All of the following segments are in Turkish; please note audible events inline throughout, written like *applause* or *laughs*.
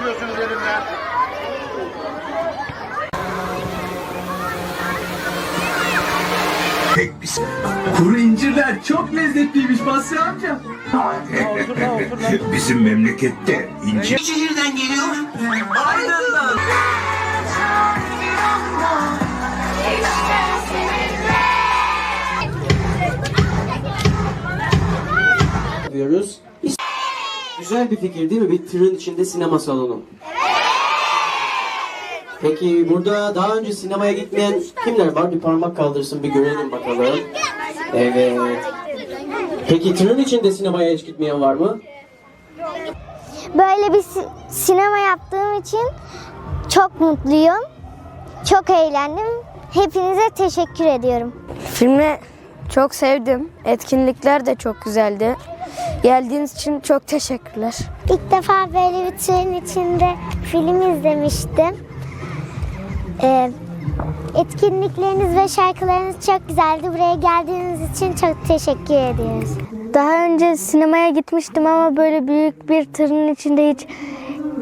tutuyorsunuz elimden? Kuru incirler çok lezzetliymiş Basri amca. *laughs* Bizim memlekette incir... Ne şehirden geliyor? Aydın'dan. yapıyoruz. Güzel bir fikir değil mi? Bir tırın içinde sinema salonu. Peki burada daha önce sinemaya gitmeyen kimler var? Bir parmak kaldırsın bir görelim bakalım. Evet. Peki tırın içinde sinemaya hiç gitmeyen var mı? Böyle bir si- sinema yaptığım için çok mutluyum. Çok eğlendim. Hepinize teşekkür ediyorum. Filmi çok sevdim. Etkinlikler de çok güzeldi. Geldiğiniz için çok teşekkürler. İlk defa böyle bir tren içinde film izlemiştim. Ee, etkinlikleriniz ve şarkılarınız çok güzeldi. Buraya geldiğiniz için çok teşekkür ediyoruz. Daha önce sinemaya gitmiştim ama böyle büyük bir tırın içinde hiç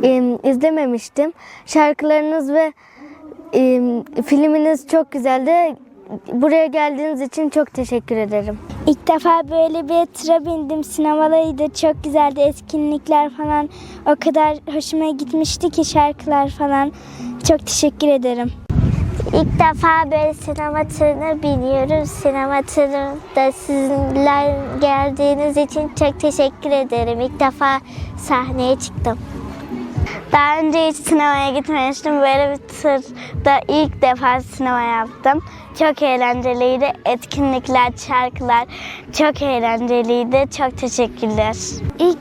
em, izlememiştim. Şarkılarınız ve em, filminiz çok güzeldi. Buraya geldiğiniz için çok teşekkür ederim. İlk defa böyle bir tıra bindim. Sinemalarıydı. Çok güzeldi. Etkinlikler falan o kadar hoşuma gitmişti ki şarkılar falan. Çok teşekkür ederim. İlk defa böyle sinema tırına biniyoruz. Sinema tırında sizler geldiğiniz için çok teşekkür ederim. İlk defa sahneye çıktım. Daha önce hiç sinemaya gitmemiştim. Böyle bir tırda ilk defa sinema yaptım. Çok eğlenceliydi. Etkinlikler, şarkılar çok eğlenceliydi. Çok teşekkürler. İlk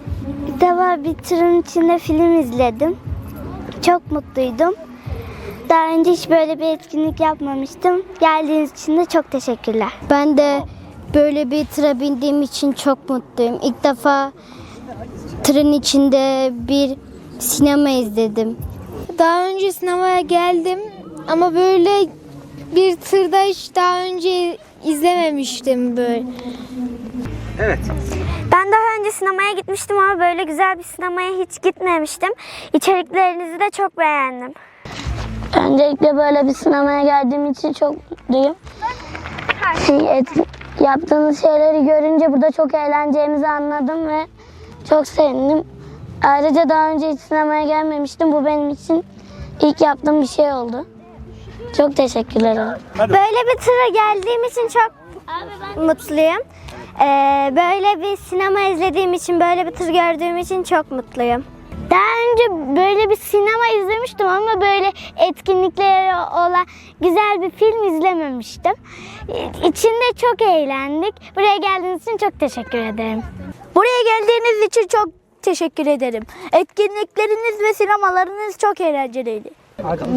defa bir tırın içinde film izledim. Çok mutluydum. Daha önce hiç böyle bir etkinlik yapmamıştım. Geldiğiniz için de çok teşekkürler. Ben de böyle bir tıra bindiğim için çok mutluyum. İlk defa tırın içinde bir sinema izledim. Daha önce sinemaya geldim ama böyle bir tırda hiç daha önce izlememiştim böyle. Ben daha önce sinemaya gitmiştim ama böyle güzel bir sinemaya hiç gitmemiştim. İçeriklerinizi de çok beğendim. Öncelikle böyle bir sinemaya geldiğim için çok mutluyum. Şey, et, yaptığınız şeyleri görünce burada çok eğleneceğimizi anladım ve çok sevindim. Ayrıca daha önce hiç sinemaya gelmemiştim. Bu benim için ilk yaptığım bir şey oldu. Çok teşekkürler ederim. Böyle bir tıra geldiğim için çok mutluyum. Ee, böyle bir sinema izlediğim için, böyle bir tır gördüğüm için çok mutluyum. Daha önce böyle bir sinema izlemiştim ama böyle etkinlikleri olan güzel bir film izlememiştim. İçinde çok eğlendik. Buraya geldiğiniz için çok teşekkür ederim. Buraya geldiğiniz için çok teşekkür ederim. Etkinlikleriniz ve sinemalarınız çok eğlenceliydi.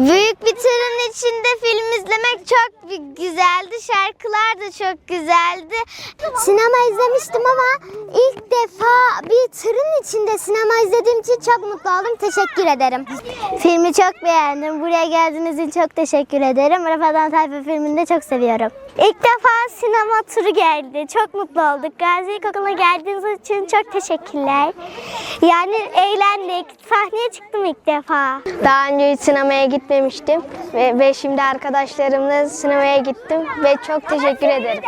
Büyük bir tırın içinde film izlemek çok güzeldi. Şarkılar da çok güzeldi. Sinema izlemiştim ama ilk defa bir tırın içinde sinema izlediğim için çok mutlu oldum. Teşekkür ederim. Filmi çok beğendim. Buraya geldiğiniz için çok teşekkür ederim. Rafadan Tayfa filmini de çok seviyorum. İlk defa sinema turu geldi. Çok mutlu olduk. Gazi İlkokulu'na geldiğiniz için çok teşekkürler. Yani eğlendik. Sahneye çıktım ilk defa. Daha önce hiç sinemaya gitmemiştim ve, ve şimdi arkadaşlarımla sinemaya gittim ve çok teşekkür ederim.